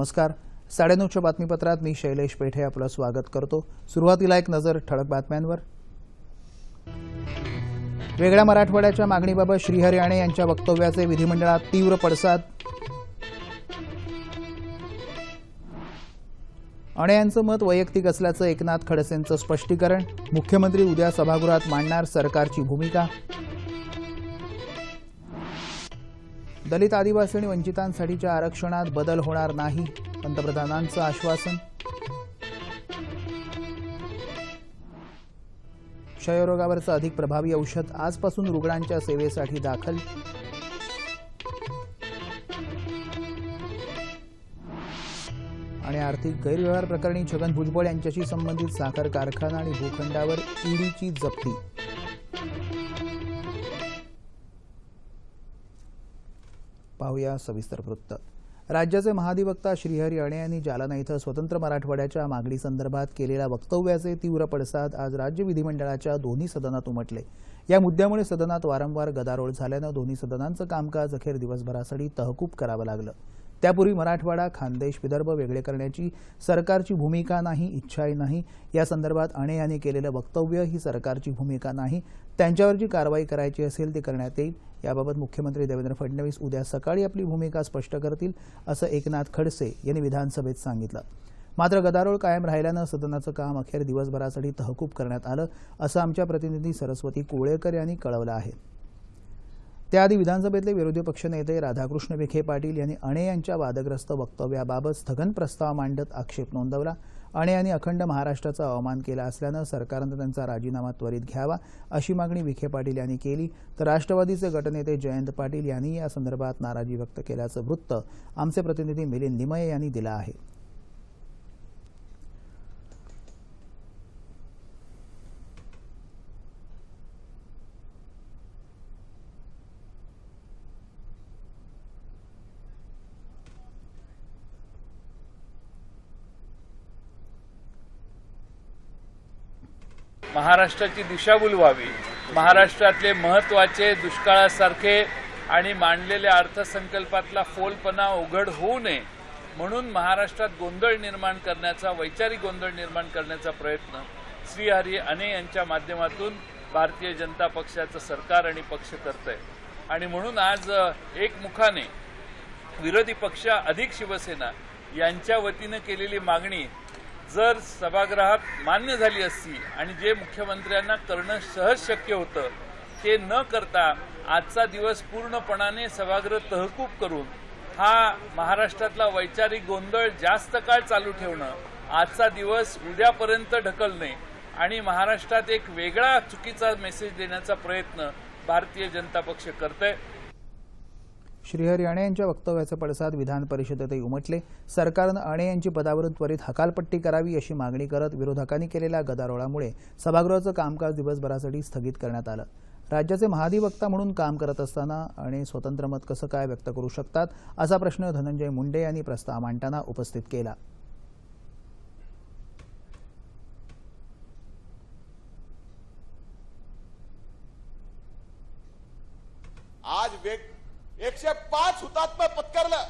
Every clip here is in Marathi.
नमस्कार. साडेनऊच्या बातमीपत्रात मी शैलेश पेठे आपलं स्वागत करतो. सुरुवातीला एक नजर ठळक बातम्यांवर. वेगळ्या मराठवाड्याच्या मागणीबाबत श्रीहरी आणे यांच्या वक्तव्याचे विधिमंडळात तीव्र पडसाद. अणे यांचं मत वैयक्तिक असल्याचं एकनाथ खडसेंचं स्पष्टीकरण. मुख्यमंत्री उद्या सभागृहात मांडणार सरकारची भूमिका. दलित आदिवासी आणि वंचितांसाठीच्या आरक्षणात बदल होणार नाही पंतप्रधानांचं आश्वासन. क्षयरोगावरचं अधिक प्रभावी औषध आजपासून रुग्णांच्या सेवेसाठी दाखल. आणि आर्थिक गैरव्यवहार प्रकरणी छगन भुजबळ यांच्याशी संबंधित साखर कारखाना आणि भूखंडावर ईडीची जप्ती. पाहूया सविस्तर वृत्त. राज्याचे महाधिवक्ता श्रीहरी अणे यांनी जालना इथं स्वतंत्र मराठवाड्याच्या मागणीसंदर्भात केलेल्या वक्तव्याचे तीव्र पडसाद आज राज्य विधिमंडळाच्या दोन्ही सदनात उमटले. या मुद्द्यामुळे सदनात वारंवार गदारोळ झाल्यानं दोन्ही सदनांचं कामकाज अखेर दिवसभरासाठी तहकूब करावं लागलं. त्यापूर्वी मराठवाडा खानदेश विदर्भ वेगळे करण्याची सरकारची भूमिका नाही इच्छाही नाही. या संदर्भात अणे यांनी केलेलं वक्तव्य ही सरकारची भूमिका नाही. त्यांच्यावर जी कारवाई करायची असेल ती करण्यात येईल. याबाबत मुख्यमंत्री देवेंद्र फडणवीस उद्या सकाळी आपली भूमिका स्पष्ट करतील असं एकनाथ खडसे यांनी विधानसभेत सांगितलं. मात्र गदारोळ कायम राहिल्यानं सदनाचं काम अखेर दिवसभरासाठी तहकूब करण्यात आलं असं आमच्या प्रतिनिधी सरस्वती कोळेकर यांनी कळवलं आहे. त्याआधी विधानसभेतले विरोधी पक्षनेते राधाकृष्ण विखे पाटील यांनी अणे यांच्या वादग्रस्त वक्तव्याबाबत स्थगन प्रस्ताव मांडत आक्षेप नोंदवला. अणे यांनी अखंड महाराष्ट्राचा अवमान केला असल्यानं सरकारनं त्यांचा राजीनामा त्वरित घ्यावा अशी मागणी विखे पाटील यांनी केली. तर राष्ट्रवादीचे गटनेते जयंत पाटील यांनी या संदर्भात नाराजी व्यक्त केल्याचं वृत्त आमचे प्रतिनिधी मिलिंद निमये यांनी दिलं आहे. महाराष्ट्राची दिशाभूल व्हावी महाराष्ट्रातले महत्त्वाचे दुष्काळासारखे आणि मांडलेल्या अर्थसंकल्पातला फोलपणा उघड होऊ नये म्हणून महाराष्ट्रात गोंधळ निर्माण करण्याचा वैचारिक गोंधळ निर्माण करण्याचा प्रयत्न श्रीहरी अने यांच्या माध्यमातून भारतीय जनता पक्षाचं सरकार आणि पक्ष करत आहे आणि म्हणून आज एकमुखाने विरोधी पक्ष अधिक शिवसेना यांच्या वतीनं केलेली मागणी जर सभागृहात मान्य झाली असती आणि जे मुख्यमंत्र्यांना करणं सहज शक्य होतं ते न करता आजचा दिवस पूर्णपणाने सभागृह तहकूब करून हा महाराष्ट्रातला वैचारिक गोंधळ जास्त काळ चालू ठेवणं आजचा दिवस उद्यापर्यंत ढकलणे आणि महाराष्ट्रात एक वेगळा चुकीचा मेसेज देण्याचा प्रयत्न भारतीय जनता पक्ष करतंय. श्रीहरी अणे यांच्या वक्तव्याचे पडसाद विधान परिषदेतही उमटले. सरकारनं अणे यांची पदावरून त्वरित हकालपट्टी करावी अशी मागणी करत विरोधकांनी केलेल्या गदारोळामुळे सभागृहाचं कामकाज दिवसभरासाठी स्थगित करण्यात आलं. राज्याचे महाधिवक्ता म्हणून काम करत असताना अणे स्वतंत्र मत कसं काय व्यक्त करू शकतात असा प्रश्न धनंजय मुंडे यांनी प्रस्ताव मांडताना उपस्थित केला. आज वेग एकशे पाच हुतात्मा पत्करलं.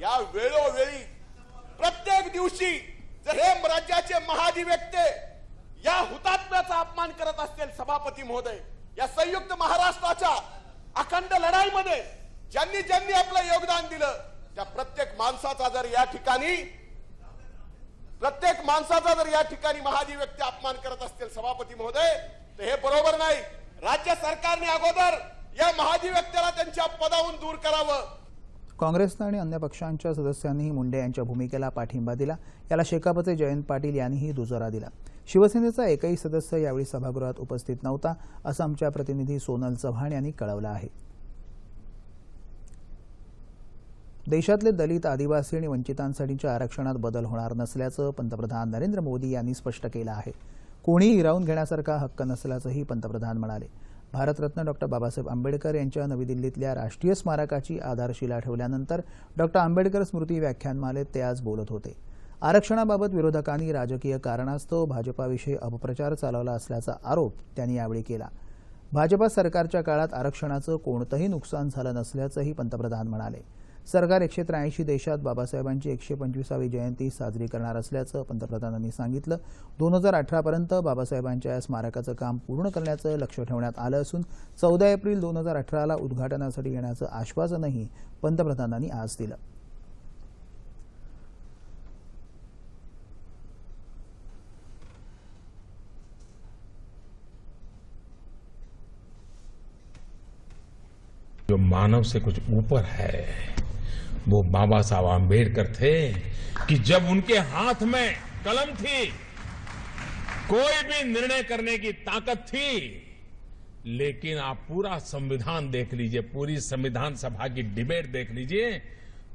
या वेळोवेळी प्रत्येक दिवशी जर हे राज्याचे महाधिवेक्ते या हुतात्म्याचा अपमान करत असतील सभापती महोदय या संयुक्त महाराष्ट्राच्या अखंड लढाईमध्ये ज्यांनी ज्यांनी आपलं योगदान दिलं त्या प्रत्येक माणसाचा जर या ठिकाणी प्रत्येक माणसाचा जर या ठिकाणी महाधिव्यक्ती अपमान करत असतील सभापती महोदय तर हे बरोबर नाही. राज्य सरकारने अगोदर या महाधिवक्त्याला त्यांच्या पदावरून दूर करावं. काँग्रेसनं आणि अन्य पक्षांच्या सदस्यांनीही मुंडे यांच्या भूमिकेला पाठिंबा दिला. याला शेकापचे जयंत पाटील यांनीही दुजोरा दिला. शिवसेनेचा एकही सदस्य यावेळी सभागृहात उपस्थित नव्हता असं आमच्या प्रतिनिधी सोनल चव्हाण यांनी कळवलं आहे. देशातले दलित आदिवासी आणि वंचितांसाठीच्या आरक्षणात बदल होणार नसल्याचं पंतप्रधान नरेंद्र मोदी यांनी स्पष्ट केलं आहे. कोणीही हिरावून घेण्यासारखा हक्क नसल्याचंही पंतप्रधान म्हणाले. भारतरत्न डॉक्टर बाबासाहेब आंबेडकर यांच्या नवी दिल्लीतल्या राष्ट्रीय स्मारकाची आधारशिला ठेवल्यानंतर डॉक्टर आंबेडकर स्मृती व्याख्यानमालेत ते आज बोलत होते. आरक्षणाबाबत विरोधकांनी राजकीय कारणास्तव भाजपाविषयी अपप्रचार चालवला असल्याचा आरोप त्यांनी यावेळी केला. भाजपा सरकारच्या काळात आरक्षणाचं कोणतंही नुकसान झालं नसल्याचंही पंतप्रधान म्हणाले. सरकार एकशे त्र्याऐंशी देशात बाबासाहेबांची एकशे पंचवीसावी जयंती साजरी करणार असल्याचं पंतप्रधानांनी सांगितलं. दोन हजार अठरापर्यंत बाबासाहेबांच्या या स्मारकाचं काम पूर्ण करण्याचं लक्ष ठेवण्यात आलं असून चौदा एप्रिल दोन हजार अठराला उद्घाटनासाठी येण्याचं आश्वासनही पंतप्रधानांनी आज दिलं. जो मानव से कुछ ऊपर है वो बाबा साहब आम्बेडकर थे कि जब उनके हाथ में कलम थी, कोई भी निर्णय करने की ताकत थी, लेकिन आप पूरा संविधान देख लीजिए, पूरी संविधान सभा की डिबेट देख लीजिए,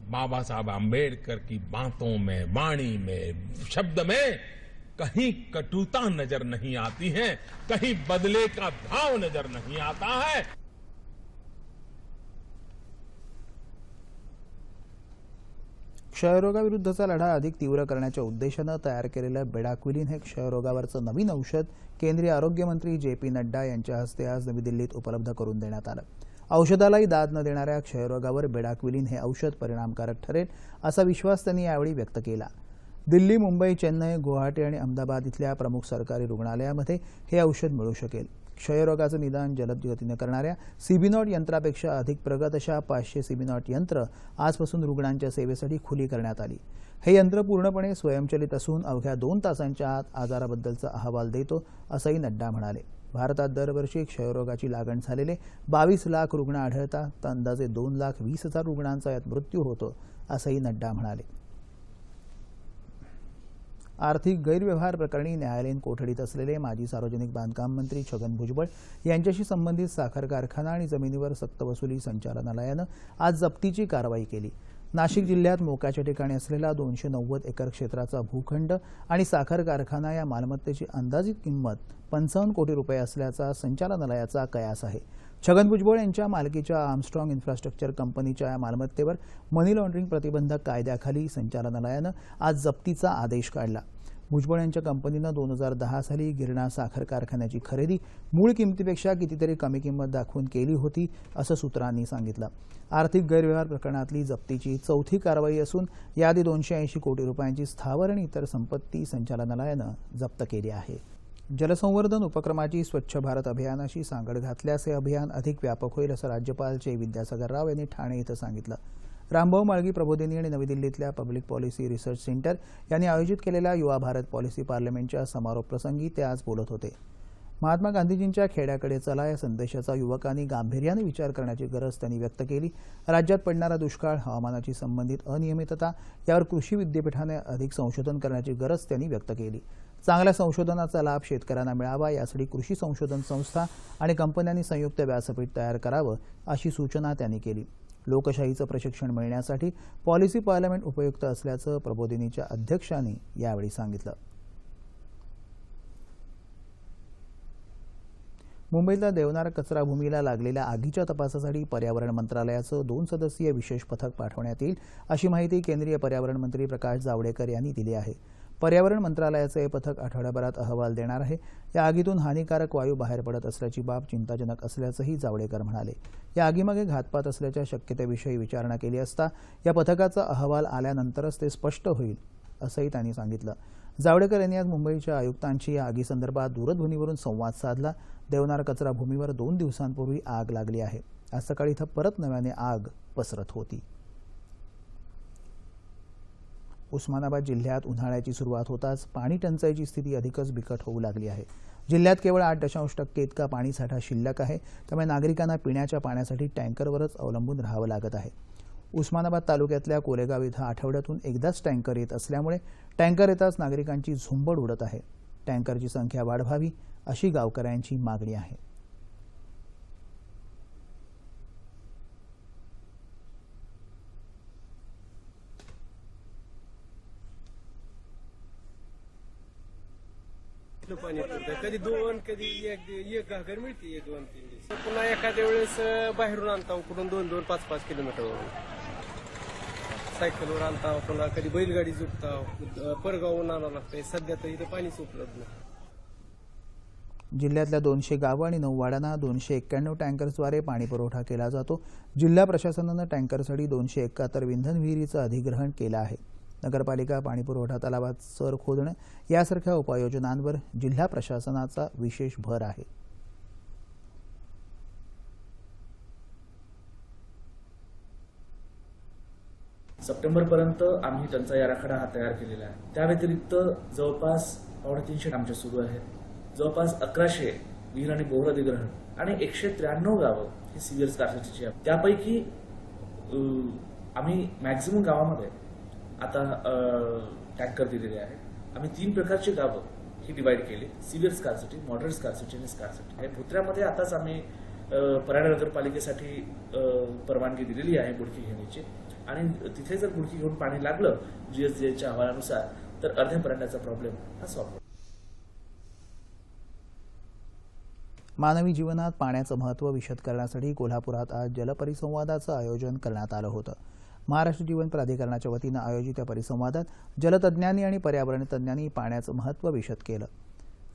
बाबा साहब आम्बेडकर की बातों में, वाणी में, शब्द में कहीं कटुता नज़र नहीं आती है, कहीं बदले का भाव नज़र नहीं आता है। क्षयरोगाविरुद्धचा लढा अधिक तीव्र करण्याच्या उद्देशानं तयार केलेलं बेडाक्विलिन हे क्षयरोगावरचं नवीन औषध केंद्रीय आरोग्यमंत्री जे पी नड्डा यांच्या हस्ते आज नवी दिल्लीत उपलब्ध करून देण्यात आलं. औषधालाही दाद न देणाऱ्या क्षयरोगावर बेडाक्विलिन हे औषध परिणामकारक ठरेल असा विश्वास त्यांनी यावेळी व्यक्त केला. दिल्ली मुंबई चेन्नई गुवाहाटी आणि अहमदाबाद इथल्या प्रमुख सरकारी रुग्णालयामध्ये हे औषध मिळू शकेल. क्षयरोगाचं निदान जलद गतीनं करणाऱ्या सीबीनॉट यंत्रापेक्षा अधिक प्रगत अशा पाचशे सीबीनॉट यंत्र आजपासून रुग्णांच्या सेवेसाठी खुली करण्यात आली. हे यंत्र पूर्णपणे स्वयंचलित असून अवघ्या दोन तासांच्या आत आजाराबद्दलचा अहवाल देतो असंही नड्डा म्हणाले. भारतात दरवर्षी क्षयरोगाची लागण झालेले बावीस लाख रुग्ण आढळतात. तर अंदाजे दोन लाख वीस हजार रुग्णांचा यात मृत्यू होतो असंही नड्डा म्हणाले. आर्थिक गैरव्यवहार प्रकरणी न्यायालयीन कोठडीत असलेले माजी सार्वजनिक बांधकाम मंत्री छगन भुजबळ यांच्याशी संबंधित साखर कारखाना आणि जमिनीवर सक्तवसुली संचालनालयानं आज जप्तीची कारवाई केली. नाशिक जिल्ह्यात मोक्याच्या ठिकाणी असलेला दोनशे नव्वद एकर क्षेत्राचा भूखंड आणि साखर कारखाना या मालमत्तेची अंदाजित किंमत पंचावन्न कोटी रुपये असल्याचा संचालनालयाचा कयास आहे. छगन भुजबळ यांच्या मालकीच्या आर्मस्ट्रॉंग इन्फ्रास्ट्रक्चर कंपनीच्या या मालमत्तेवर मनी लॉन्ड्रिंग प्रतिबंधक कायद्याखाली संचालनालयानं आज जप्तीचा आदेश काढला. भुजबळ यांच्या कंपनीनं दोन हजार दहा साली गिरणा साखर कारखान्याची खरेदी मूळ किमतीपेक्षा कितीतरी कमी किंमत दाखवून केली होती असं सूत्रांनी सांगितलं. आर्थिक गैरव्यवहार प्रकरणातली जप्तीची चौथी कारवाई असून याआधी दोनशे ऐंशी कोटी रुपयांची स्थावर आणि इतर संपत्ती संचालनालयानं जप्त केली आहे. जलसंवर्धन उपक्रमाची स्वच्छ भारत अभियानाशी सांगड घातल्यास हे अभियान अधिक व्यापक होईल असं राज्यपाल चे विद्यासागर राव यांनी ठाणे इथं सांगितलं. रामभाऊ माळगी प्रबोधिनी आणि नवी दिल्लीतल्या पब्लिक पॉलिसी रिसर्च सेंटर यांनी आयोजित केलेल्या युवा भारत पॉलिसी पार्लमेंटच्या समारोप प्रसंगी ते आज बोलत होते. महात्मा गांधीजींच्या खेड्याकडे चला या संदेशाचा युवकांनी गांभीर्याने विचार करण्याची गरज त्यांनी व्यक्त केली. राज्यात पडणारा दुष्काळ हवामानाची संबंधित अनियमितता यावर कृषी विद्यापीठाने अधिक संशोधन करण्याची गरज त्यांनी व्यक्त केली. चांगल्या संशोधनाचा लाभ शेतकऱ्यांना मिळावा यासाठी कृषी संशोधन संस्था आणि कंपन्यांनी संयुक्त व्यासपीठ तयार करावं अशी सूचना त्यांनी केली. लोकशाहीचं प्रशिक्षण मिळण्यासाठी पॉलिसी पार्लमेंट उपयुक्त असल्याचं प्रबोधिनीच्या अध्यक्षांनी यावेळी सांगितलं. मुंबईतल्या देवनार कचरा भूमीला लागलेल्या आगीच्या तपासासाठी पर्यावरण मंत्रालयाचं दोन सदस्यीय विशेष पथक पाठवण्यात येईल अशी माहिती केंद्रीय पर्यावरण मंत्री प्रकाश जावडेकर यांनी दिली आहे. पर्यावरण मंत्रालयाचं हे पथक आठवड्याभरात अहवाल देणार आहे. या आगीतून हानिकारक वायू बाहेर पडत असल्याची बाब चिंताजनक असल्याचंही जावडेकर म्हणाले. या आगीमागे घातपात असल्याच्या शक्यतेविषयी विचारणा केली असता या पथकाचा अहवाल आल्यानंतरच ते स्पष्ट होईल असंही त्यांनी सांगितलं. जावडेकर यांनी आज मुंबईच्या आयुक्तांशी या आगीसंदर्भात दूरध्वनीवरून संवाद साधला. देवनार कचरा भूमीवर दोन दिवसांपूर्वी आग लागली आहे. आज सकाळी इथं परत नव्याने आग पसरत होती. उस्मानाबाद जिल्ह्यात उन्हाळ्याची सुरुवात होताच पाणी टंचाईची स्थिती अधिकच बिकट होऊ लागली आहे. जिल्ह्यात केवळ आठ दशांश टक्के इतका पाणीसाठा शिल्लक आहे त्यामुळे नागरिकांना पिण्याच्या पाण्यासाठी टँकरवरच अवलंबून राहावं लागत आहे. उस्मानाबाद तालुक्यातल्या कोरेगाव इथं आठवड्यातून एकदाच टँकर येत असल्यामुळे टँकर येताच नागरिकांची झुंबड उडत आहे. टँकरची संख्या वाढवावी अशी गावकऱ्यांची मागणी आहे कुठलं पाणी पडतं कधी दोन कधी एक एक घागर मिळते एक दोन तीन दिवस. पुन्हा एखाद्या वेळेस बाहेरून आणता हो, कुठून दोन दोन पाच पाच किलोमीटरवरून सायकलवर आणता हो, पुन्हा कधी बैलगाडी जुटता हो, परगावून आणावं लागतंय. सध्या तर इथं पाणीच उपलब्ध नाही. जिल्ह्यातल्या दोनशे गावं आणि नऊ वाड्यांना दोनशे एक्क्याण्णव टँकर्सद्वारे पाणी पुरवठा केला जातो. जिल्हा प्रशासनानं टँकरसाठी दोनशे एकाहत्तर विंधन विहिरीचं अधिग्रहण केलं आहे. नगरपालिका पाणीपुरवठा तलावात सर खोदणे यासारख्या उपाययोजनांवर जिल्हा प्रशासनाचा विशेष भर आहे. सप्टेंबरपर्यंत आम्ही टंचाई आराखडा हा तयार केलेला आहे. त्या व्यतिरिक्त जवळपास पावणे तीनशे आमचे सुरू आहेत. जवळपास अकराशे विहीर आणि बोर अधिग्रहण आणि एकशे त्र्याण्णव गावं ही सिव्हिअर स्कारसिटीची आहेत. त्यापैकी आम्ही मॅक्झिमम गावामध्ये आता टँकर दिलेले आहेत आम्ही तीन प्रकारची गावं ही डिवाइड केली. सिव्हिअर स्कारसिटी मॉडरेट स्कारसिटी आणि स्कारसिटी हे भुत्र्यामध्ये आताच आम्ही अं, पराडा नगरपालिकेसाठी परवानगी दिलेली आहे बुडकी घेण्याची. आणि तिथे जर बुडकी घेऊन पाणी लागलं जीएसडीएच्या अहवालानुसार तर अर्ध्या परांड्याचा प्रॉब्लेम हा सॉल्व्ह मानवी जीवनात पाण्याचं महत्त्व विशद करण्यासाठी कोल्हापुरात आज जलपरिसंवादाचं आयोजन करण्यात आलं होतं. महाराष्ट्र जीवन प्राधिकरणाच्या वतीनं आयोजित या परिसंवादात जलतज्ञांनी आणि पर्यावरण तज्ञांनी पाण्याचं महत्त्व विशद केलं.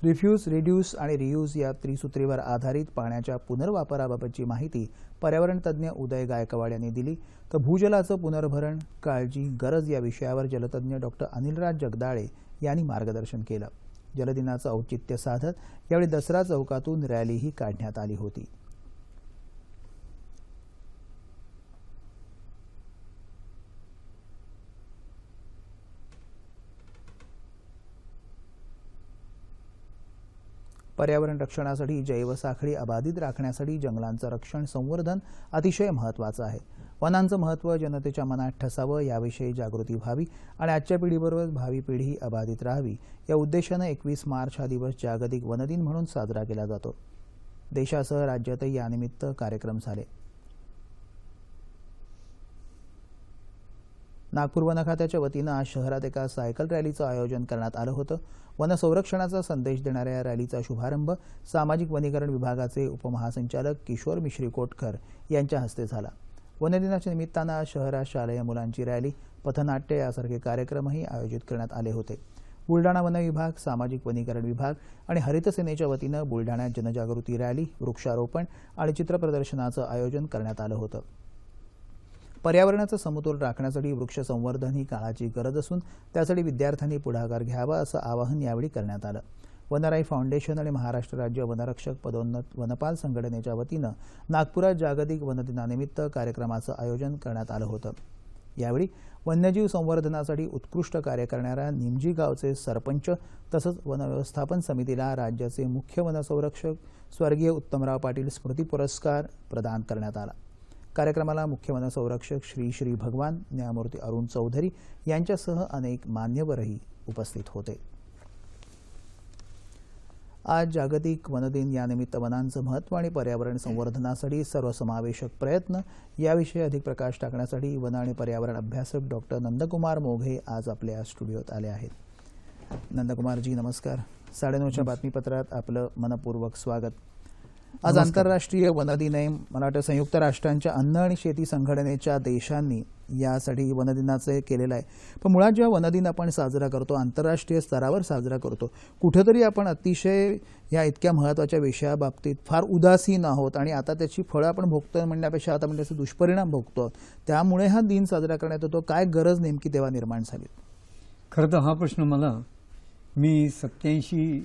रिफ्यूज रिड्यूस आणि रियूज या त्रिसूत्रीवर आधारित पाण्याच्या पुनर्वापराबाबतची माहिती पर्यावरण तज्ज्ञ उदय गायकवाड यांनी दिली. तर भूजलाचं पुनर्भरण काळजी गरज या विषयावर जलतज्ञ डॉक्टर अनिलराज जगदाळे यांनी मार्गदर्शन केलं. जलदिनाचं औचित्य साधत यावेळी दसरा चौकातून रॅलीही काढण्यात आली होती. पर्यावरण रक्षणासाठी जैवसाखळी अबाधित राखण्यासाठी जंगलांचं रक्षण संवर्धन अतिशय महत्त्वाचं आहे. वनांचं महत्त्व जनतेच्या मनात ठसावं याविषयी जागृती व्हावी आणि आजच्या पिढीबरोबर भावी पिढी अबाधित राहावी या उद्देशानं एकवीस मार्च हा दिवस जागतिक वनदिन म्हणून साजरा केला जातो. देशासह राज्यातही यानिमित्त कार्यक्रम झाले. नागपूर वन खात्याच्या वतीनं आज शहरात एका सायकल रॅलीचं आयोजन करण्यात आलं होतं. वनसंरक्षणाचा संदेश देणाऱ्या या रॅलीचा शुभारंभ सामाजिक वनीकरण विभागाचे उपमहासंचालक किशोर मिश्री कोटकर यांच्या हस्ते झाला. वनदिनाच्या निमित्तानं आज शहरात शालेय मुलांची रॅली पथनाट्य यासारखे कार्यक्रमही आयोजित करण्यात आले होते. बुलडाणा वन विभाग सामाजिक वनीकरण विभाग आणि हरित सेनेच्या वतीनं बुलडाण्यात जनजागृती रॅली वृक्षारोपण आणि चित्रप्रदर्शनाचं आयोजन करण्यात आलं होतं. पर्यावरणाचा समतोल राखण्यासाठी वृक्ष संवर्धन ही काळाची गरज असून त्यासाठी विद्यार्थ्यांनी पुढाकार घ्यावा असं आवाहन यावेळी करण्यात आलं. वनराई फाउंडेशन आणि महाराष्ट्र राज्य वनरक्षक पदोन्नत वनपाल संघटनेच्या वतीनं नागपुरात जागतिक वनदिनानिमित्त कार्यक्रमाचं आयोजन करण्यात आलं होतं. यावेळी वन्यजीव संवर्धनासाठी उत्कृष्ट कार्य करणाऱ्या निमजी गावचे सरपंच तसंच वनव्यवस्थापन समितीला राज्याचे मुख्य वनसंरक्षक स्वर्गीय उत्तमराव पाटील स्मृती पुरस्कार प्रदान करण्यात आला. कार्यक्रमाला मुख्य वनसंरक्षक श्री श्री भगवान न्यायमूर्ती अरुण चौधरी यांच्यासह अनेक मान्यवरही उपस्थित होते. आज जागतिक वनदिन यानिमित्त वनांचं महत्त्व आणि पर्यावरण संवर्धनासाठी सर्वसमावेशक प्रयत्न याविषयी अधिक प्रकाश टाकण्यासाठी वन आणि पर्यावरण अभ्यासक डॉक्टर नंदकुमार मोघे आज आपल्या स्टुडिओत आले आहेत. नंदकुमारजी नमस्कार. साडेनऊच्या बातमीपत्रात आपलं मनपूर्वक स्वागत. आज आंतरराष्ट्रीय वनदिन आहे मला वाटतं संयुक्त राष्ट्रांच्या अन्न आणि शेती संघटनेच्या देशांनी यासाठी वनदिनाचे केलेलं आहे. पण मुळात जेव्हा वनदिन आपण साजरा करतो आंतरराष्ट्रीय स्तरावर साजरा करतो कुठेतरी आपण अतिशय या इतक्या महत्त्वाच्या विषयाबाबतीत फार उदासीन आहोत आणि आता त्याची फळं आपण भोगतोय म्हणण्यापेक्षा आता म्हणजे त्याचे दुष्परिणाम भोगतो त्यामुळे हा दिन साजरा करण्यात येतो. काय गरज नेमकी तेव्हा निर्माण झाली? खरं तर हा प्रश्न मला मी सत्याऐंशी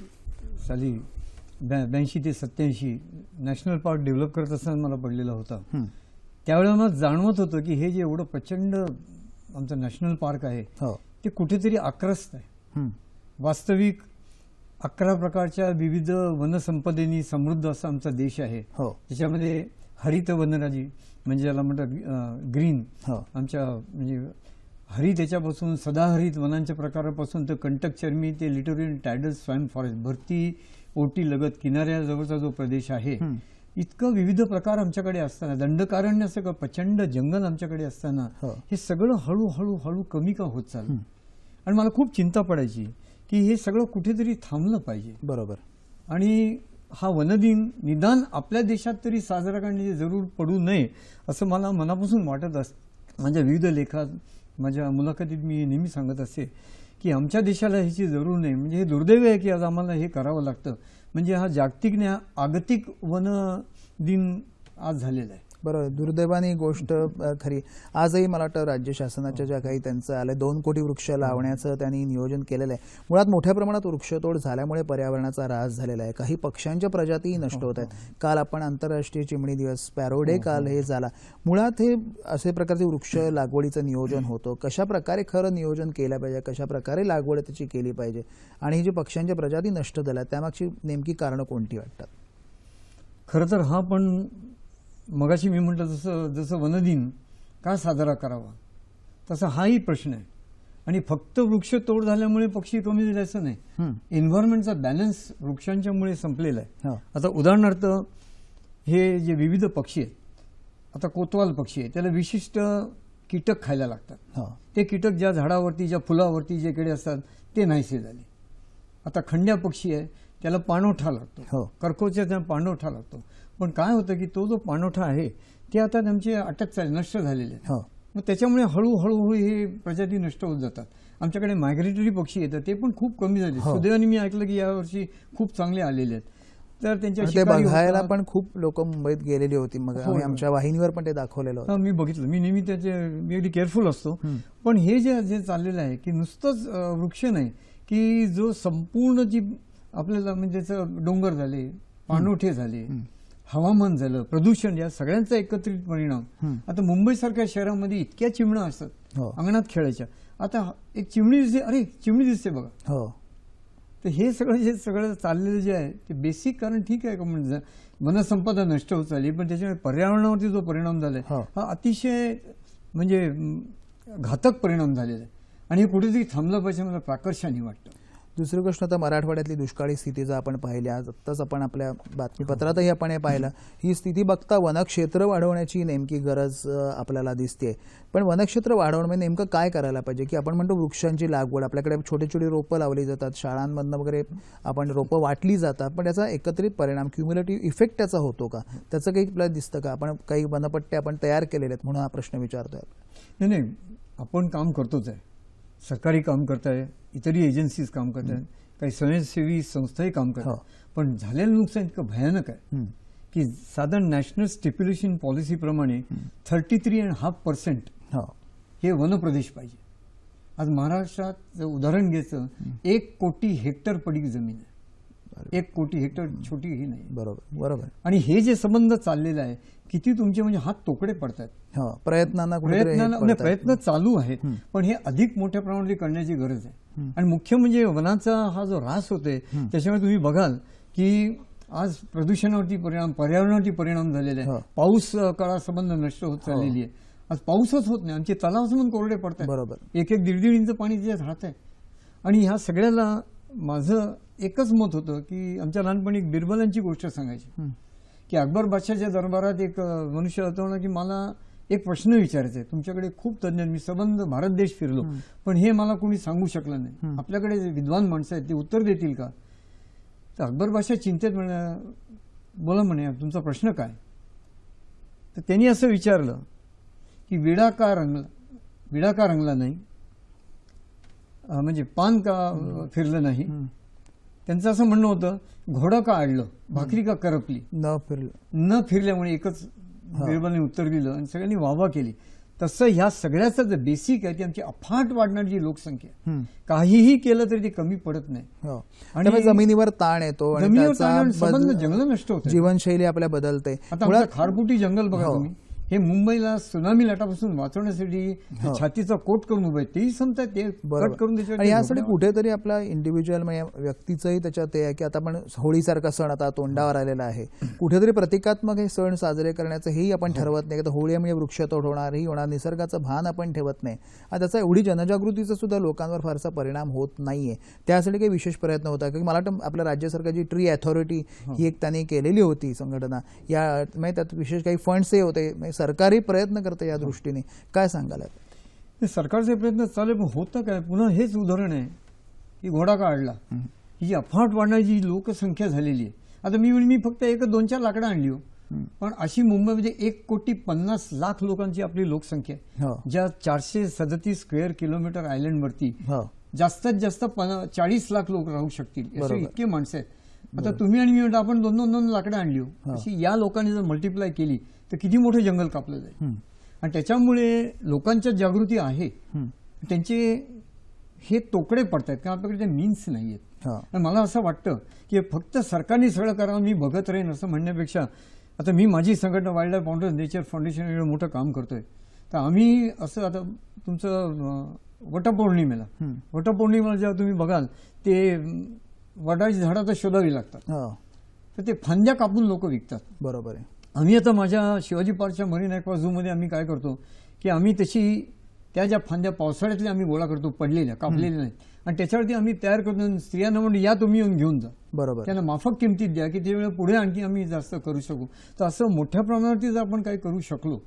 साली ब्या ब्याऐंशी ते सत्याऐंशी नॅशनल पार्क डेव्हलप करत असताना मला पडलेला होता. हं. त्यावेळेला मला जाणवत होतं की हे जे एवढं प्रचंड आमचं नॅशनल पार्क आहे हो. ते कुठेतरी आक्रस्त आहे. हं. वास्तविक अकरा प्रकारच्या विविध वनसंपदेनी समृद्ध असा आमचा देश आहे. हो. त्याच्यामध्ये हरित वनराजी म्हणजे ज्याला म्हणतात ग्रीन हो. आमच्या म्हणजे हरित याच्यापासून सदाहरित वनांच्या प्रकारापासून तर कंटक चर्मी ते लिटोरियन टायडल स्वाईन फॉरेस्ट भरती ओटी लगत किनाऱ्याजवळचा जो प्रदेश आहे. इतकं विविध प्रकार आमच्याकडे असताना दंडकारण्य सगळं प्रचंड जंगल आमच्याकडे असताना हो. हे सगळं हळूहळू हळू कमी का होत चाललं आणि मला खूप चिंता पडायची की हे सगळं कुठेतरी थांबलं पाहिजे बरोबर आणि हा वनदिन निदान आपल्या देशात तरी साजरा करण्याची जरूर पडू नये असं मला मनापासून वाटत असतं माझ्या विविध लेखात माझ्या मुलाखतीत मी नेहमी सांगत असते की आमच्या देशाला ह्याची जरूर नाही. म्हणजे हे दुर्दैव आहे की आज आम्हाला हे करावं लागतं. म्हणजे हा जागतिक न्या आगतिक वन दिन आज झालेला आहे. बरोबर दुर्दैवाने ही गोष्ट खरी. आजही मला वाटतं राज्य शासनाच्या ज्या काही त्यांचं आलं दोन कोटी वृक्ष लावण्याचं त्यांनी नियोजन केलेलं आहे. मुळात मोठ्या प्रमाणात वृक्षतोड झाल्यामुळे पर्यावरणाचा ऱ्हास झालेला आहे. काही पक्ष्यांच्या प्रजातीही नष्ट होत आहेत. काल आपण आंतरराष्ट्रीय चिमणी दिवस स्पॅरो डे काल हे झाला. मुळात हे असे प्रकारचे वृक्ष लागवडीचं नियोजन होतं. कशा प्रकारे खरं नियोजन केलं पाहिजे? कशा प्रकारे लागवड त्याची केली पाहिजे? आणि ही जी पक्ष्यांच्या प्रजाती नष्ट झाल्या त्यामागची नेमकी कारणं कोणती वाटतात? खरं तर हा पण मगाशी मी म्हटलं जसं जसं वनदिन का साजरा करावा? तसा हाही प्रश्न आहे. आणि फक्त वृक्ष तोड झाल्यामुळे पक्षी कमी झाले असं नाही एन्व्हायरमेंटचा बॅलन्स वृक्षांच्यामुळे संपलेला आहे. हो. आता उदाहरणार्थ हे जे विविध पक्षी आहेत आता कोतवाल पक्षी आहे त्याला विशिष्ट कीटक खायला लागतात. हो. ते कीटक ज्या झाडावरती ज्या फुलावरती जे किडे असतात ते नाहीसे झाले. आता खंड्या पक्षी आहे त्याला पाणवठा लागतो. हो. कर्कोच्या त्याला पाणवठा लागतो. पण काय होतं की तो जो पाणवठा आहे ते आता त्यांचे अटक चालले नष्ट झालेले आहेत. हो. मग त्याच्यामुळे हळूहळू हे प्रजाती नष्ट होत जातात. आमच्याकडे मायग्रेटरी पक्षी येतात ते पण खूप कमी झाले. हो. सुदैवाने मी ऐकलं की यावर्षी खूप चांगले आलेले आहेत. तर त्यांच्या बघायला. पण खूप लोक मुंबईत गेलेली होती. मग हो. आमच्या वाहिनीवर पण ते दाखवलेलं होतं. मी बघितलं. मी नेहमी त्याचे मी अगदी केअरफुल असतो. पण हे जे जे चाललेलं आहे की नुसतंच वृक्ष नाही की जो संपूर्ण जी आपल्याला म्हणजे डोंगर झाले पाणवठे झाले हवामान झालं प्रदूषण या सगळ्यांचा एकत्रित परिणाम. आता मुंबईसारख्या शहरामध्ये इतक्या चिमण्या असतात हो. अंगणात खेळायच्या. आता एक चिमणी दिसते अरे चिमणी दिसते बघा. हो. तर हे सगळं जे सगळं चाललेलं जे आहे ते बेसिक कारण ठीक आहे का म्हणजे वनसंपदा नष्ट होत चालली पण त्याच्यामुळे पर्यावरणावरती जो परिणाम झालाय हो. हा अतिशय म्हणजे घातक परिणाम झालेला आहे. आणि हे कुठेतरी थांबलं पाहिजे मला प्राकर्षाने वाटतं. दुसरी गोष्ट आता मराठवाड्यातली दुष्काळी स्थिती जर आपण पाहिली आज आत्ताच आपण आपल्या बातमीपत्रातही आपण हे पाहिलं. ही स्थिती बघता वनक्षेत्र वाढवण्याची नेमकी गरज आपल्याला दिसते पण वनक्षेत्र वाढवणं म्हणजे नेमकं काय करायला पाहिजे? की आपण म्हणतो वृक्षांची लागवड आपल्याकडे छोटे छोटे रोपं लावली जातात शाळांमधनं वगैरे आपण रोपं वाटली जातात पण त्याचा एकत्रित परिणाम क्युम्युलेटिव्ह इफेक्ट त्याचा होतो का? त्याचं काही आपल्याला दिसतं का? आपण काही वनपट्टे आपण तयार केलेले आहेत म्हणून हा प्रश्न विचारतोय नाही नाही. आपण काम करतोच आहे. सरकारी काम करत आहे इतरही एजन्सीज काम करत आहेत काही स्वयंसेवी संस्थाही काम करतात हो. पण झालेलं नुकसान इतकं भयानक आहे. की साधारण national stipulation पॉलिसीप्रमाणे thirty three and half percent हो. हे वनप्रदेश पाहिजे. आज महाराष्ट्रात जर उदाहरण घ्यायचं एक कोटी हेक्टर पडीक जमीन आहे. एक कोटी हेक्टर छोटी ही नाही. बरोबर. बरोबर. आणि हे जे संबंध चाललेला आहे किती तुमचे म्हणजे हात तोकडे पडतात हो प्रयत्नांना हे प्रयत्नाला म्हणजे. प्रयत्न चालू आहेत पण हे अधिक मोठ्या प्रमाणात करण्याची गरज आहे. आणि मुख्य म्हणजे वनाचा हा जो ऱ्हास होतोय त्याच्यामुळे तुम्ही बघाल की आज प्रदूषणावरती परिणाम पर्यावरणावरती परिणाम झालेला हो. आहे पाऊस अ, काळासंबंध नष्ट होत चाललेली आहे. आज पाऊसच होत नाही आमचे तलाव संबंध कोरडे पडतात बरोबर. एक एक दीड दीड इंच पाणी तिच्यात राहत आहे. आणि ह्या सगळ्याला माझं एकच मत होतं की आमच्या लहानपणी बिरबलांची गोष्ट सांगायची. की अकबर बादशाहच्या दरबारात एक मनुष्य होता म्हणा की मला एक प्रश्न विचारायचा आहे. तुमच्याकडे खूप तज्ज्ञ. मी संबंध भारत देश फिरलो. पण हे मला कोणी सांगू शकलं नाही. आपल्याकडे जे विद्वान माणसं आहेत ते उत्तर देतील का? तर अकबर बादशाह चिंतेत म्हणे बोला म्हणे तुमचा प्रश्न काय? तर त्यांनी असं विचारलं की विडा का रंगला विडा का रंगला नाही? म्हणजे पान का फिरलं नाही? त्यांचं असं म्हणणं होतं घोडं का आडलं भाकरी का करपली? न फिरलं. न फिरल्यामुळे एकच बिरबलाने उत्तर दिलं आणि सगळ्यांनी वाहवा केली. तसं ह्या सगळ्याचं जे बेसिक आहे ती आमची अफाट वाढणारी जी लोकसंख्या. काहीही केलं तरी ते कमी पडत नाही. हो. आणि जमिनीवर ताण येतो आणि जमिनीवर ताण जंगलं नष्ट होत. जीवनशैली आपल्या बदलते. आता खारपुटी जंगल बघा हो. तुम्ही. हे मुंबईला सुनामी लाटापासून वाचवण्यासाठी छातीचा कोट करून उभे. तेही संपतात ते कट करून यासाठी कुठेतरी आपला इंडिव्हिज्युअल म्हणजे व्यक्तीचंही त्याच्यात ते आहे की आता आपण होळीसारखा सण आता तोंडावर आलेला आहे. कुठेतरी प्रतिकात्मक हे सण साजरे करण्याचं हेही आपण ठरवत नाही. की आता होळी म्हणजे वृक्षतोड होणार ही होणार निसर्गाचं भान आपण ठेवत नाही. आणि त्याचा एवढी जनजागृतीचा सुद्धा लोकांवर फारसा परिणाम होत नाहीये. त्यासाठी काही विशेष प्रयत्न होता. की मला वाटतं आपल्या राज्य सरकारची ट्री अथॉरिटी ही. एक त्यांनी केलेली होती संघटना या म्हणजे त्यात विशेष काही फंड्सही होते. सरकारी प्रयत्न करते या दृष्टीने. काय? हे सरकारचे प्रयत्न चालू पण होतं काय? पुन्हा हेच उदाहरण आहे की घोडा काढला. ही अफाट वाढणारी जी लोकसंख्या झालेली आहे. आता मी मी फक्त एक दोन चार लाकडं आणली हो. पण अशी मुंबईमध्ये एक कोटी पन्नास लाख लोकांची आपली लोकसंख्या हो. आहे ज्या चारशे सदतीस स्क्वेअर किलोमीटर आयलंडवरती हो. जास्तीत जास्त चाळीस लाख लोक राहू शकतील. असे. इतके माणसं आहेत. आता तुम्ही आणि मी आपण दोन दोन दोन लाकडं आणली हो. अशी या लोकांनी जर मल्टिप्लाय केली तर किती मोठं जंगल कापलं जाईल हं. आणि त्याच्यामुळे लोकांच्या जागृती आहे. त्यांचे हे तोकडे पडतात कारण आपल्याकडे ते मीन्स नाही आहेत हा. मला असं वाटतं की फक्त सरकारने सगळं करावं मी बघत राहीन असं म्हणण्यापेक्षा आता मी माझी संघटना wildlife founder nature foundation एवढं मोठं काम करतोय तर आम्ही असं आता तुमचं वटपौर्णिमेला. वटपौर्णिमेला जेव्हा तुम्ही बघाल ते वडाची झाडं तर शोधावी लागतात हो तर ते फांद्या कापून लोक विकतात बरोबर आहे आम्ही आता माझ्या शिवाजी पार्कच्या मरीन ॲक्वा झूमध्ये आम्ही काय करतो की आम्ही तशी त्या ज्या फांद्या पावसाळ्यातल्या आम्ही गोळा करतो पडलेल्या कापलेल्या नाहीत आणि त्याच्यावरती आम्ही तयार करतो स्त्रियांना म्हणतो या तुम्ही येऊन घेऊन जा बरोबर त्यांना माफक किमतीत द्या की त्यावेळेला पुढे आणखी आम्ही जास्त करू शकू तर असं मोठ्या प्रमाणावरती जर आपण काही करू शकलो.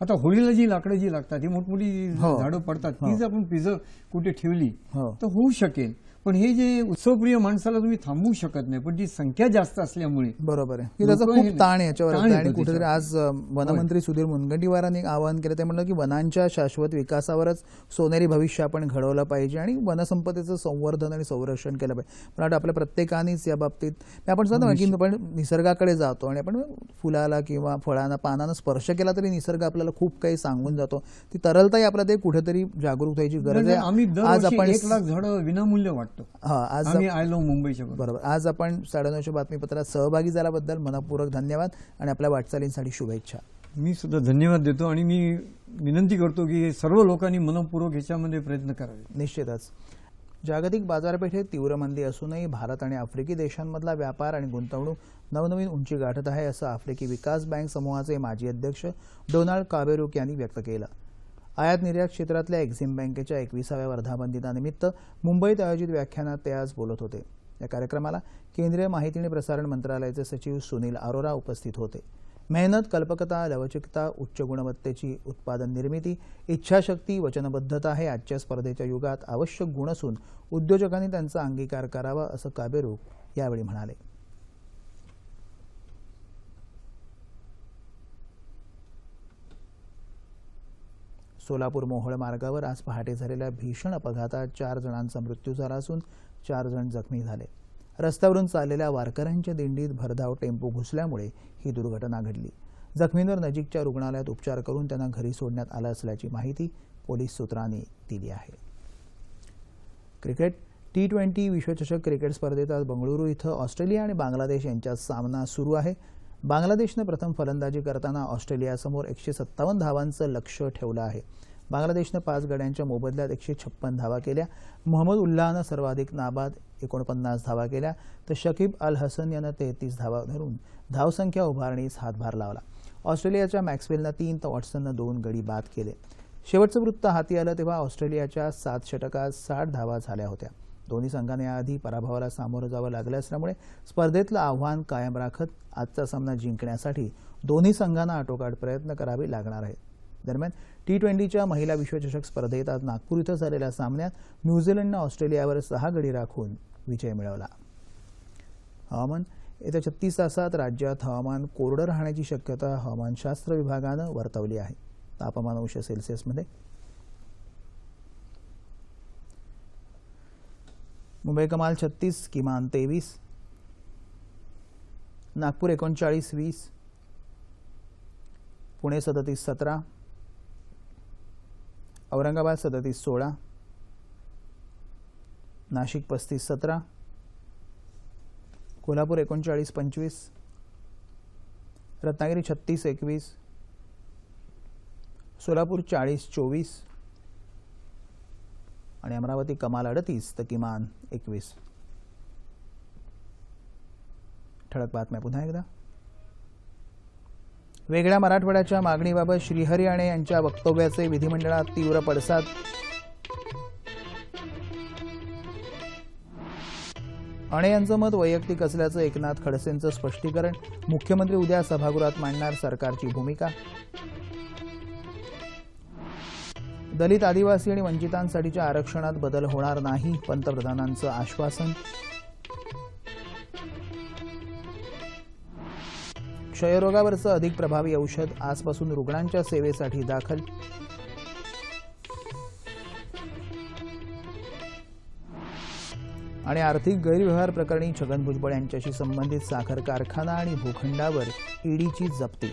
आता होळीला जी लाकडं जी लागतात ही मोठमोठी हो. झाडं पडतात ती हो. जर आपण प्रिझर्व कुठे ठेवली हो. तर होऊ शकेल पण हे जे उत्सवप्रिय माणसाला तुम्ही थांबवू शकत नाही पण ती संख्या जास्त असल्यामुळे बरोबर आहे. त्याचा खूप ताण याच्यावर आणि कुठेतरी. आज वनमंत्री सुधीर मुनगंटीवारांनी एक आवाहन केलं ते म्हणलं की वनांच्या शाश्वत विकासावरच सोनेरी भविष्य आपण घडवलं पाहिजे आणि वनसंपदेचं संवर्धन आणि संरक्षण केलं पाहिजे. मला वाटतं आपल्या प्रत्येकानेच या बाबतीत आपण सांगतो की आपण निसर्गाकडे जातो आणि आपण फुलाला किंवा फळांना पानानं स्पर्श केला तरी निसर्ग आपल्याला खूप काही सांगून जातो. ती तरलताही आपल्या ते कुठेतरी जागरूक व्हायची गरज आहे. आज आपण एक लाख झाडं विनामूल्य वाटतो. हा आज आम्ही आयलो मुंबईच्या बरोबर. बरोबर. आज आपण साडेनऊच्या बातमीपत्रात सहभागी झाल्याबद्दल मनपूर्वक धन्यवाद आणि आपल्या वाटचालींसाठी शुभेच्छा. मी सुद्धा धन्यवाद देतो आणि मी विनंती करतो की सर्व लोकांनी मनपूर्वक ह्याच्यामध्ये प्रयत्न करावे. निश्चितच. जागतिक बाजारपेठेत तीव्र मंदी असूनही भारत आणि आफ्रिकी देशांमधला व्यापार आणि गुंतवणूक नवनवीन उंची गाठत आहे असं आफ्रिकी विकास बँक समूहाचे माजी अध्यक्ष डोनाल्ड काबेरुक यांनी व्यक्त केलं. आयात निर्यात क्षेत्रातल्या एक्झिम बँकेच्या एकविसाव्या वर्धापन दिनानिमित्त मुंबईत आयोजित व्याख्यानात ते आज बोलत होते. या कार्यक्रमाला केंद्रीय माहिती आणि प्रसारण मंत्रालयाचे सचिव सुनील अरोरा उपस्थित होते. मेहनत कल्पकता लवचिकता उच्च गुणवत्तेची उत्पादन निर्मिती इच्छाशक्ती वचनबद्धता हे आजच्या स्पर्धेच्या युगात आवश्यक गुण असून उद्योजकांनी त्यांचा अंगीकार करावा असं काबेरूक यावेळी म्हणाले. सोलापूर मोहोळ मार्गावर आज पहाटे झालेल्या भीषण अपघातात चार जणांचा मृत्यू झाला असून चार जण जखमी झाले. रस्त्यावरून चाललेल्या वारकऱ्यांच्या दिंडीत भरधाव टेम्पो घुसल्यामुळे ही दुर्घटना घडली. जखमींवर नजीकच्या रुग्णालयात उपचार करून त्यांना घरी सोडण्यात आलं असल्याची माहिती पोलीस सूत्रांनी दिली आहे. क्रिकेट टी ट्वेंटी विश्वचषक क्रिकेट स्पर्धेत आज बंगळुरू इथं ऑस्ट्रेलिया आणि बांगलादेश यांच्यात सामना सुरू आहे. बांगलादेशनं प्रथम फलंदाजी करताना ऑस्ट्रेलियासमोर एकशे सत्तावन्न धावांचं लक्ष ठेवलं आहे. बांगलादेशनं पाच गड्यांच्या मोबदल्यात एकशे छप्पन धावा केल्या. मोहम्मद उल्लाहनं सर्वाधिक नाबाद एकोणपन्नास धावा केल्या. तर शकीब अल हसन यानं तेहतीस धावा धरून धावसंख्या उभारणीस हातभार लावला. ऑस्ट्रेलियाच्या मॅक्सवेलनं तीन तर वॉटसननं दोन गडी बाद केले. शेवटचं वृत्त हाती आलं तेव्हा ऑस्ट्रेलियाच्या सात षटकात साठ धावा झाल्या होत्या. दोन्ही संघांना याआधी पराभवाला सामोरं जावं लागलं असल्यामुळे स्पर्धेतलं आव्हान कायम राखत आजचा सामना जिंकण्यासाठी दोन्ही संघांना आटोकाट प्रयत्न करावे लागणार आहेत. दरम्यान टी ट्वेंटीच्या महिला विश्वचषक स्पर्धेत आज नागपूर इथं झालेल्या सामन्यात न्यूझीलंडनं ऑस्ट्रेलियावर सहा गडी राखून विजय मिळवला. हवामान येत्या छत्तीस तासात राज्यात हवामान कोरडं राहण्याची शक्यता हवामानशास्त्र विभागानं वर्तवली आहे. तापमान अंश सेल्सिअसमध्ये मुंबई कमाल छत्तीस किमान तेवीस. नागपूर एकोणचाळीस वीस. पुणे सदतीस सतरा. औरंगाबाद सदतीस सोळा. नाशिक पस्तीस सतरा. कोल्हापूर एकोणचाळीस पंचवीस. रत्नागिरी छत्तीस एकवीस. सोलापूर चाळीस चोवीस. आणि अमरावती कमाल अडतीस तर किमान एकवीस. ठळक बातम्या पुन्हा एकदा. वेगळ्या मराठवाड्याच्या मागणीबाबत श्रीहरी आणि यांच्या वक्तव्याचे विधिमंडळात तीव्र पडसाद. अणे यांचं मत वैयक्तिक असल्याचं एकनाथ खडसेंचं स्पष्टीकरण. मुख्यमंत्री उद्या सभागृहात मांडणार सरकारची भूमिका. दलित आदिवासी आणि वंचितांसाठीच्या आरक्षणात बदल होणार नाही पंतप्रधानांचं आश्वासन. क्षयरोगावरचं अधिक प्रभावी औषध आजपासून रुग्णांच्या सेवेसाठी दाखल. आणि आर्थिक गैरव्यवहार प्रकरणी छगन भुजबळ यांच्याशी संबंधित साखर कारखाना आणि भूखंडावर ईडीची जप्ती.